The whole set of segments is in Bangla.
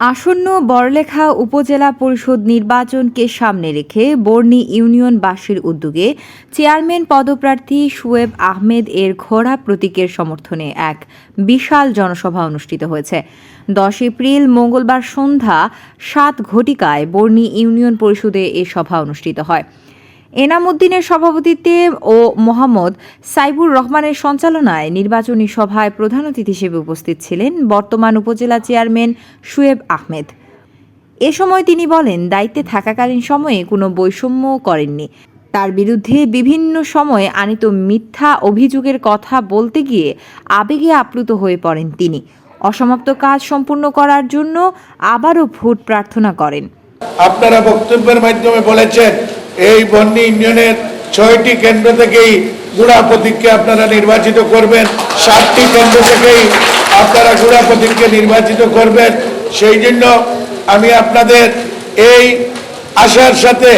আসন্ন বড়লেখা উপজেলা পরিষদ নির্বাচনকে সামনে রেখে বর্ণী ইউনিয়নবাসীর উদ্যোগে চেয়ারম্যান পদপ্রার্থী শুয়েব আহমেদ এর ঘোড়া প্রতীকের সমর্থনে এক বিশাল জনসভা অনুষ্ঠিত হয়েছে। দশ এপ্রিল মঙ্গলবার সন্ধ্যা সাত ঘটিকায় বর্ণী ইউনিয়ন পরিষদে এ সভা অনুষ্ঠিত হয়। এনাম উদ্দিনের সভাপতিত্বে ও মোহাম্মদ সাইবুর রহমানের সঞ্চালনায় নির্বাচনী সভায় প্রধান অতিথি হিসেবে উপস্থিত ছিলেন বর্তমান উপজেলা চেয়ারম্যান শুয়েব আহমেদ। এ সময় তিনি বলেন, দায়িত্বে থাকাকালীন সময়ে কোনো বৈষম্য করেননি। তার বিরুদ্ধে বিভিন্ন সময়ে আনিত মিথ্যা অভিযোগের কথা বলতে গিয়ে আবেগে আপ্লুত হয়ে পড়েন তিনি। অসমাপ্ত কাজ সম্পূর্ণ করার জন্য আবারও ভোট প্রার্থনা করেন। আপনারা বক্তব্যের মাধ্যমে বলেছেন এই বন্যী ইউনিয়নের ছয়টি কেন্দ্র থেকেই গুড়া প্রতীককে আপনারা নির্বাচিত করবেন। সাতটি কেন্দ্র থেকেই আপনারা গুড়া প্রতীককে নির্বাচিত করবেন। সেই জন্য আমি আপনাদের এই আশার সাথে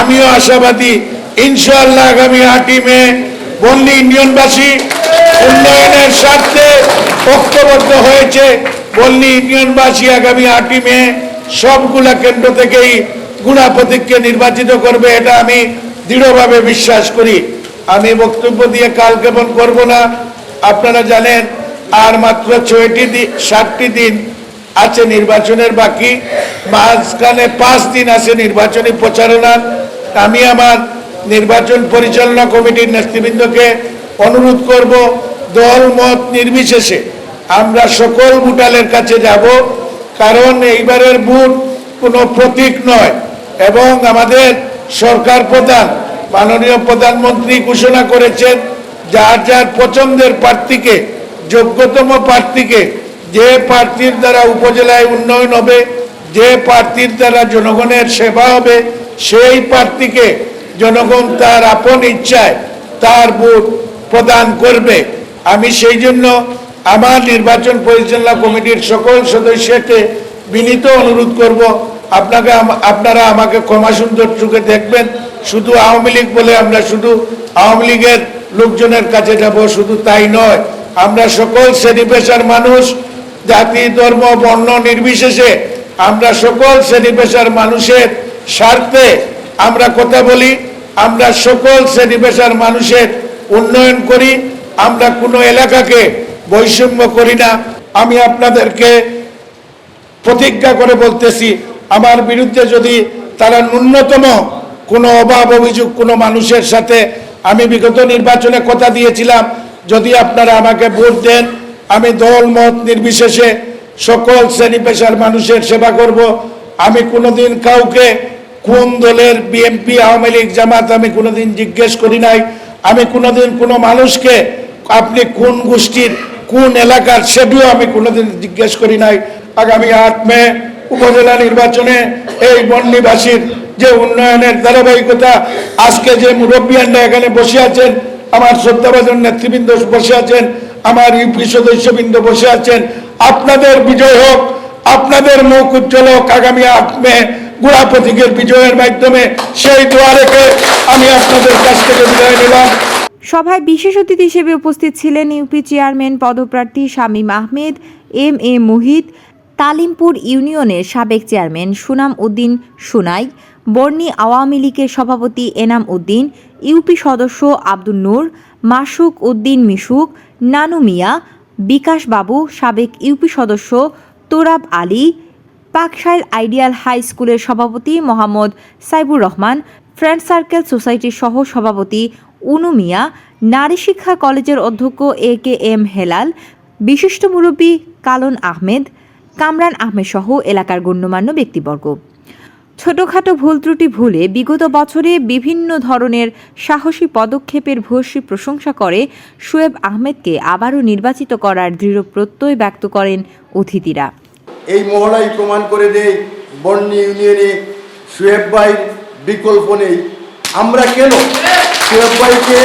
আমিও আশাবাদী, ইনশাআল্লাহ আগামী আটই মে বন্যী ইউনিয়নবাসী উন্নয়নের স্বার্থে ঐক্যবদ্ধ হয়েছে। বন্যী ইউনিয়নবাসী আগামী আটই মে সবগুলা কেন্দ্র থেকেই গুণা প্রতীককে নির্বাচিত করবে, এটা আমি দৃঢ়ভাবে বিশ্বাস করি। আমি বক্তব্য দিয়ে কাল কেমন করব না। আপনারা জানেন, আর মাত্র ছয়টি দিন সাতটি দিন আছে নির্বাচনের বাকি। মাঝখানে পাঁচ দিন আছে নির্বাচনী প্রচারণার। আমি আমার নির্বাচন পরিচালনা কমিটির নেতৃবৃন্দকে অনুরোধ করব, দল মত নির্বিশেষে আমরা সকল ভোটালের কাছে যাব। কারণ এইবারের ভোট কোনো প্রতীক নয়। এবং আমাদের সরকার প্রধান, মাননীয় প্রধানমন্ত্রী ঘোষণা করেছেন, যার যার পছন্দের প্রার্থীকে, যোগ্যতম প্রার্থীকে, যে প্রার্থীর দ্বারা উপজেলায় উন্নয়ন হবে, যে প্রার্থীর দ্বারা জনগণের সেবা হবে, সেই প্রার্থীকে জনগণ তার আপন ইচ্ছায় তার ভোট প্রদান করবে। আমি সেই জন্য আমার নির্বাচন পরিচালনা কমিটির সকল সদস্যকে বিনীত অনুরোধ করব আপনাকে আপনারা আমাকে ক্ষমা সুন্দর চোখে দেখবেন। শুধু আওয়ামী লীগ বলে আমরা শুধু আওয়ামী লীগের লোকজনের কাছে যাব, শুধু তাই নয়। আমরা সকল শ্রেণি পেশার মানুষ, জাতি, ধর্ম, বর্ণ নির্বিশেষে আমরা সকল শ্রেণি পেশার মানুষের স্বার্থে আমরা কথা বলি, আমরা সকল শ্রেণি পেশার মানুষের উন্নয়ন করি, আমরা কোনো এলাকাকে বৈষম্য করি না। আমি আপনাদেরকে প্রতিজ্ঞা করে বলতেছি আমার বিরুদ্ধে যদি তারা ন্যূনতম কোনো অভাব, অভিযোগ কোনো মানুষের সাথে আমি বিগত নির্বাচনে কথা দিয়েছিলাম, যদি আপনারা আমাকে ভোট দেন, আমি দল, মত নির্বিশেষে সকল শ্রেণি পেশার মানুষের সেবা করব। আমি কোনোদিন কাউকে কোন দলের বিএনপি আওয়ামী লীগ, জামাত আমি কোনোদিন জিজ্ঞেস করি নাই। আমি কোনোদিন কোনো মানুষকে আপনি কোন গোষ্ঠীর, কোন এলাকার সেটিও আমি কোনোদিন জিজ্ঞেস করি নাই। আগামী আট মে উপজেলা নির্বাচনে এই বন্যবাসীর যে উন্নয়নের ধারাবাহিকতা, আজকে যে মুরব্বিয়ানরা এখানে বসে আছেন, আমার শ্রদ্ধাভাজন নেতৃবৃন্দ বসে আছেন, আমার ইউপি সদস্যবৃন্দ বসে আছেন, আপনাদের বিজয় হোক, আপনাদের মুখ উজ্জ্বল হোক আগামী আট মে, গুড়া প্রতীকের বিজয়ের মাধ্যমে সেই দোয়া রেখে আমি আপনাদের কাছ থেকে বিদায় নিলাম। সভায় বিশেষ অতিথি হিসেবে উপস্থিত ছিলেন ইউপি চেয়ারম্যান পদপ্রার্থী শামীম আহমেদ, এম এ মুহিত তালিমপুর ইউনিয়নের সাবেক চেয়ারম্যান সুনাম উদ্দিন সুনাই, বর্ণী আওয়ামী লীগের সভাপতি এনাম উদ্দিন, ইউপি সদস্য আব্দুল নূর, মাসুক উদ্দিন মিশুক, নানু মিয়া, বিকাশ বাবু, সাবেক ইউপি সদস্য তোরাব আলী, পাকশাইল আইডিয়াল হাই স্কুলের সভাপতি মোহাম্মদ সাইবুর রহমান, ফ্রেন্ড সার্কেল সোসাইটির সহ সভাপতি উনু মিয়া, নারী শিক্ষা কলেজের অধ্যক্ষ এ কে এম হেলাল, বিশিষ্ট মুরব্বী কালন আহমেদ কামরান আহমেদ সহ এলাকার গণ্যমান্য ব্যক্তিবর্গ। ছোটখাটো ভুল ত্রুটি ভুলে বিগত বছরে বিভিন্ন ধরনের সাহসী পদক্ষেপের ভূয়সী প্রশংসা করে শোয়েব আহমেদকে আবারও নির্বাচিত করার দৃঢ় প্রত্যয় ব্যক্ত করেন অতিথিরা। এই মহড়াই প্রমাণ করে দেয় বর্ণি ইউনিয়নে সুয়েব ভাইয়ের বিকল্প নেই। আমরা কেন সুয়েব ভাইকে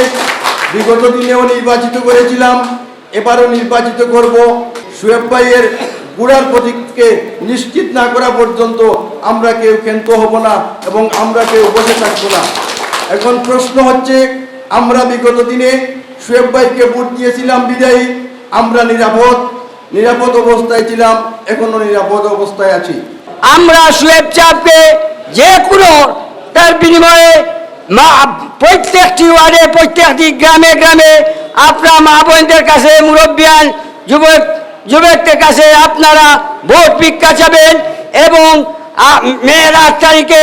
বিগত দিনেও নির্বাচিত করেছিলাম, এবারও নির্বাচিত করব? সুয়েব ভাইয়ের গুড়ার প্রতীককে নিশ্চিত না করা পর্যন্ত আমরা কেউ ক্ষান্ত হব না এবং আমরা কেউ বসে থাকব না। এখন প্রশ্ন হচ্ছে, আমরা বিগত দিনে সুয়েব ভাইকে ভোট দিয়েছিলাম বিদায়ী, আমরা নিরাপদ? নিরাপদ অবস্থায় ছিলাম, এখনও নিরাপদ অবস্থায় আছি। আমরা সুয়েব চাপকে যে কোনো তার বিনিময়ে মা, প্রত্যেকটি ওয়ার্ডে, প্রত্যেকটি গ্রামে গ্রামে আপনার মা বোনদের কাছে মুরব্বিয়ান, যুবক যুবকদের কাছে আপনারা ভোট ভিক্ষা চাবেন এবং মেয়ের আট তারিখে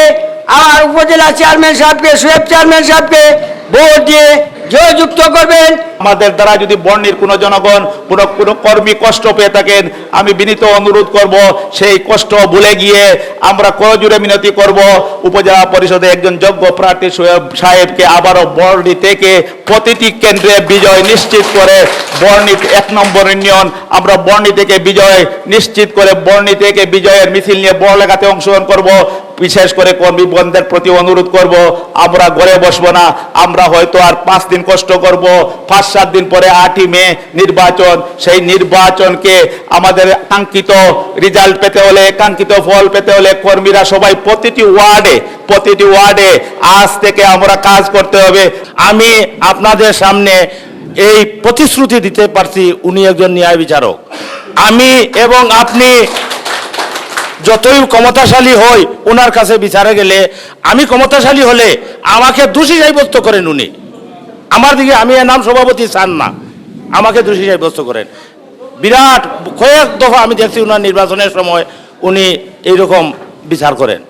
আমার উপজেলা চেয়ারম্যান সাহেবকে সোয়েব চেয়ারম্যান সাহেবকে ভোট দিয়ে জয়যুক্ত করবেন। আমাদের দ্বারা যদি বর্ণের কোনো জনগণ কোনো কোনো কর্মী কষ্ট পেয়ে থাকেন, আমি বিনীত অনুরোধ করব, সেই কষ্ট ভুলে গিয়ে আমরা করজুড়ে মিনতি করব। উপজেলা পরিষদে একজন যোগ্য প্রার্থী সোহেব সাহেবকে আবারও বর্ণি থেকে প্রতিটি কেন্দ্রে বিজয় নিশ্চিত করে বর্ণিত এক নম্বর ইউনিয়ন। আমরা বর্ণি থেকে বিজয় নিশ্চিত করে বর্ণি থেকে বিজয়ের মিছিল নিয়ে বড়লেখাতে অংশগ্রহণ করব। বিশেষ করে কর্মী বন্ধের প্রতি অনুরোধ করব, আমরা ঘরে বসবো না, আমরা হয়তো আর পাঁচ দিন কষ্ট করব। পাঁচ, সাত দিন পরে আটই মে নির্বাচন, সেই নির্বাচনকে আমাদের কাঙ্ক্ষিত রেজাল্ট পেতে হলে কাঙ্ক্ষিত ফল পেতে হলে কর্মীরা সবাই প্রতিটি ওয়ার্ডে প্রতিটি ওয়ার্ডে আজ থেকে আমরা কাজ করতে হবে। আমি আপনাদের সামনে এই প্রতিশ্রুতি দিতে পারছি, উনি একজন ন্যায় বিচারক। আমি এবং আপনি যতই ক্ষমতাশালী হই ওনার কাছে বিচারে গেলে আমি ক্ষমতাশালী হলে আমাকে দোষী সাব্যস্ত করেন উনি। আমার দিকে আমি নাম সভাপতি চান না। আমাকে দোষী সাব্যস্ত করেন। বিরাট কয়েক দফা আমি দেখছি উনার নির্বাচনের সময় উনি এইরকম বিচার করেন।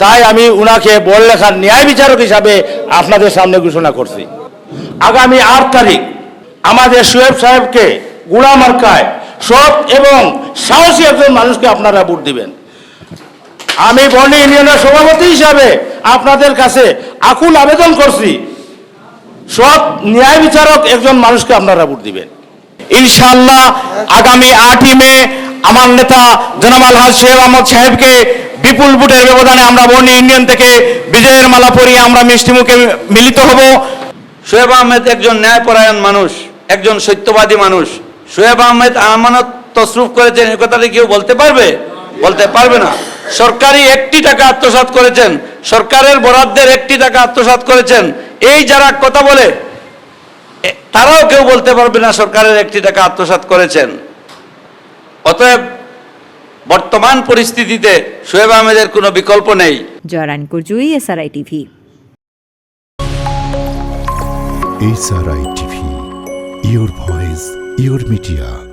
তাই আমি উনাকে বল লেখার ন্যায় বিচারক হিসাবে আপনাদের সামনে ঘোষণা করছি। আগামী আট তারিখ আমাদের সোয়েব সাহেবকে গুড়া মার্কায় সৎ এবং সাহসী একজন মানুষকে আপনারা ভোট দিবেন। আমি বর্ণি ইউনিয়নের সভাপতি হিসাবে আপনাদের কাছে আকুল আবেদন করছি। সৎ ন্যায় বিচারক একজন মানুষকে আপনারা ভোট দিবেন। ইনশাআল্লাহ আগামী আটই মে আমার নেতা জনাব আলহাজ সোহেব আহমদ সাহেবকে বিপুল ভোটের ব্যবধানে আমরা বর্ণি ইউনিয়ন থেকে বিজয়ের মালা পরিয়ে আমরা মিষ্টিমুখে মিলিত হব। শোয়েব আহমেদ একজন ন্যায়পরায়ণ মানুষ, একজন সত্যবাদী মানুষ। শোয়েব আহমেদ আমানত তসরুফ করেছেন, এ কথাটা কেউ বলতে পারবে? বলতে পারবে না। সরকারি একটি টাকা আত্মসাৎ করেছেন সরকারের বরাদ্দের একটি টাকা আত্মসাৎ করেছেন এই যারা কথা বলে তারাও কেউ বলতে পারবে না সরকারের একটি টাকা আত্মসাৎ করেছেন। অতএব বর্তমান পরিস্থিতিতে শোয়েব আহমেদের কোনো বিকল্প নেই। জয়রান কুরজুই SRI TV. SRI TV, your voice, your media.